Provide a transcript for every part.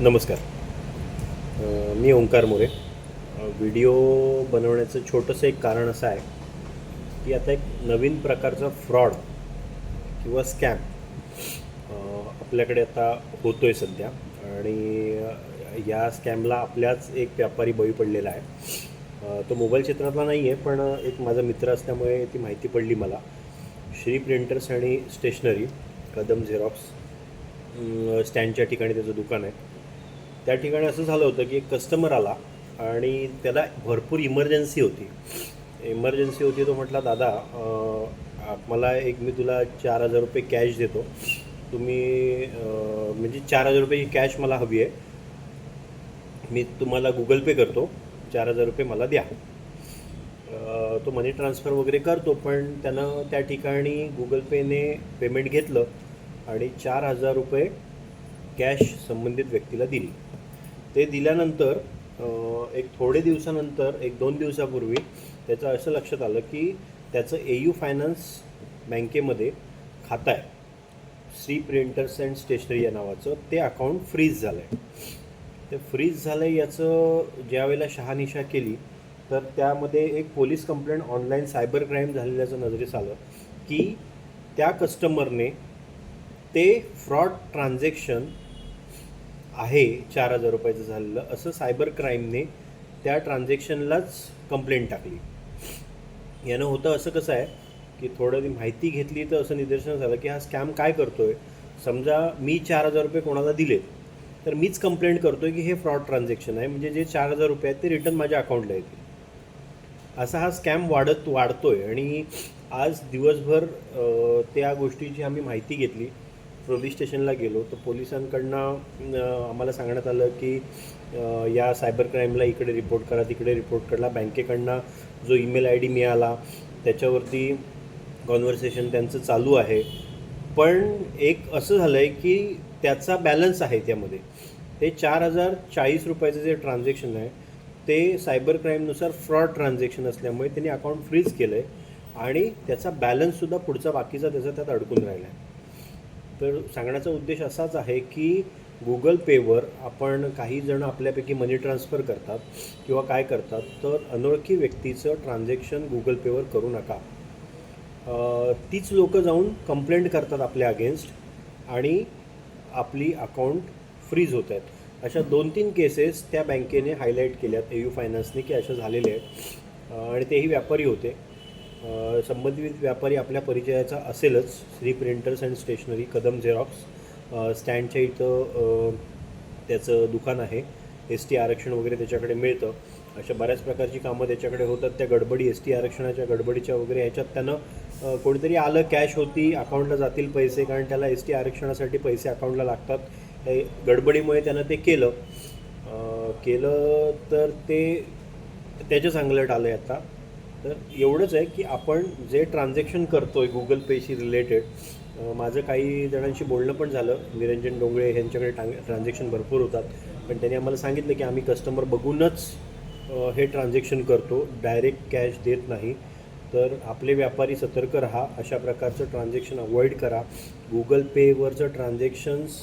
नमस्कार. मी ओंकार मोरे. व्हिडिओ बनवण्याचं छोटंसं एक कारण असं आहे की आता एक नवीन प्रकारचा फ्रॉड किंवा स्कॅम आपल्याकडे आता होतो आहे सध्या. आणि या स्कॅमला आपल्याच एक व्यापारी बळी पडलेला आहे. तो मोबाईल क्षेत्रातला नाही आहे पण एक माझा मित्र असल्यामुळे ती माहिती पडली मला. श्री प्रिंटर्स आणि स्टेशनरी कदम झेरॉक्स स्टँडच्या ठिकाणी त्याचं दुकान आहे. त्या ठिकाणी असं झालं होतं की एक कस्टमर आला आणि त्याला भरपूर इमर्जन्सी होती. इमर्जन्सी होती तो म्हटला दादा मला एक मी तुला चार हजार रुपये कॅश देतो. तुम्ही म्हणजे चार हजार रुपयाची कॅश मला हवी आहे. मी तुम्हाला गुगल पे करतो. चार हजार रुपये मला द्या. तो मनी ट्रान्सफर वगैरे करतो पण त्यानं त्या ठिकाणी गुगल पेने पेमेंट घेतलं आणि चार हजार रुपये कॅश संबंधित व्यक्तीला दिली. ते दिल्यानंतर एक थोडे दिवसानंतर एक दोन दिवसापूर्वी त्याचं असं लक्षात आलं की त्याचं ए यू फायनान्स बँकेमध्ये खातं आहे. श्री प्रिंटर्स अँड स्टेशनरी या नावाचं. ते अकाउंट फ्रीज झालं आहे ते फ्रीज झालं आहे याचं ज्यावेळेला शहानिशा केली तर त्यामध्ये एक police complaint online cyber crime झालेल्याचं नजरेस आलं की त्या कस्टमरने ते फ्रॉड ट्रान्झॅक्शन आहे चार हजार रुपयाचं झालेलं. असं सायबर क्राईमने त्या ट्रान्झॅक्शनलाच कंप्लेंट टाकली. यानं होतं असं कसं आहे की थोडं माहिती घेतली तर असं निदर्शन झालं की हा स्कॅम काय करतो आहे समजा मी चार हजार रुपये कोणाला दिले तर मीच कंप्लेंट करतो आहे की हे फ्रॉड ट्रान्झॅक्शन आहे. म्हणजे जे चार हजार रुपये आहेत ते रिटर्न माझ्या अकाउंटला येतील. असा हा स्कॅम वाढत वाढतो आहे आणि आज दिवसभर त्या गोष्टीची आम्ही माहिती घेतली. पोलीस स्टेशनला गेलो तर पोलिसांकडनं आम्हाला सांगण्यात आलं की या सायबर क्राईमला इकडे रिपोर्ट करा तिकडे रिपोर्ट करा. बँकेकडनं जो ईमेल आय डी मिळाला त्याच्यावरती कॉन्व्हर्सेशन त्यांचं चालू आहे. पण एक असं झालं आहे की त्याचा बॅलन्स आहे त्यामध्ये. ते चार हजार चाळीस रुपयाचं जे ट्रान्झॅक्शन आहे ते सायबर क्राईमनुसार फ्रॉड ट्रान्झॅक्शन असल्यामुळे त्यांनी अकाउंट फ्रीज केलं आहे आणि त्याचा बॅलन्ससुद्धा पुढचा बाकीचा त्याचा त्यात अडकून राहिला आहे तर सांगण्याचा उद्देश असाच आहे की गुगल पेवर आपण काही जण आपल्यापैकी मनी ट्रान्सफर करतात किंवा काय करतात तर अनोळखी व्यक्तीचं ट्रान्झॅक्शन गुगल पेवर करू नका. तीच लोकं जाऊन कंप्लेंट करतात आपल्या अगेन्स्ट आणि आपली अकाउंट फ्रीज होत आहेत. अशा दोन तीन केसेस त्या बँकेने हायलाईट केल्यात ए यू फायनान्सने की अशा झालेले आहेत. आणि तेही व्यापारी होते. संबंधित व्यापारी आपल्या परिचयाचा असेलच. Shri printers and stationery Kadam xerox स्टँडच्या इथं त्याचं दुकान आहे. एस टी आरक्षण वगैरे त्याच्याकडे मिळतं. अशा बऱ्याच प्रकारची कामं त्याच्याकडे होतात. त्या गडबडी एस टी आरक्षणाच्या गडबडीच्या वगैरे ह्याच्यात त्यानं कोणीतरी आलं कॅश होती अकाउंटला जातील पैसे कारण त्याला एस टी आरक्षणासाठी पैसे अकाउंटला लागतात. हे गडबडीमुळे त्यानं ते केलं. केलं तर ते त्याच्या चांगलं आलं आहे आता. तर एवढंच आहे की आपण जे ट्रान्झॅक्शन करतो आहे गुगल पेशी रिलेटेड माझं काही जणांशी बोलणं पण झालं. निरंजन डोंगळे यांच्याकडे टांग ट्रान्झॅक्शन भरपूर होतात. पण त्यांनी आम्हाला सांगितलं की आम्ही कस्टमर बघूनच हे ट्रान्झॅक्शन करतो. डायरेक्ट कॅश देत नाही. तर आपले व्यापारी सतर्क राहा. अशा प्रकारचं ट्रान्झॅक्शन अवॉइड करा. गुगल पेवरचं ट्रान्झॅक्शन्स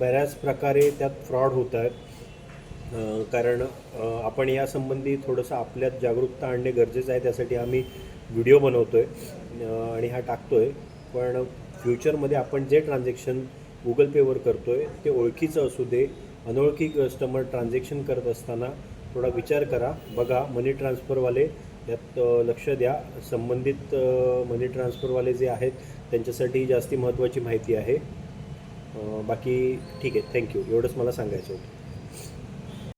बऱ्याच प्रकारे त्यात फ्रॉड होत आहेत. कारण आपण यासंबंधी थोडंसं आपल्यात जागरूकता आणणे गरजेचं आहे त्यासाठी आम्ही व्हिडिओ बनवतो आहे आणि हा टाकतो आहे पण फ्युचरमध्ये आपण जे ट्रान्झॅक्शन गुगल पेवर करतो आहे ते ओळखीचं असू दे अनोळखी कस्टमर ट्रान्झॅक्शन करत असताना थोडा विचार करा. बघा मनी ट्रान्सफरवाले यात लक्ष द्या. संबंधित मनी ट्रान्सफरवाले जे आहेत त्यांच्यासाठी जास्ती महत्त्वाची माहिती आहे. बाकी ठीक आहे. थँक्यू एवढंच मला सांगायचं होतं.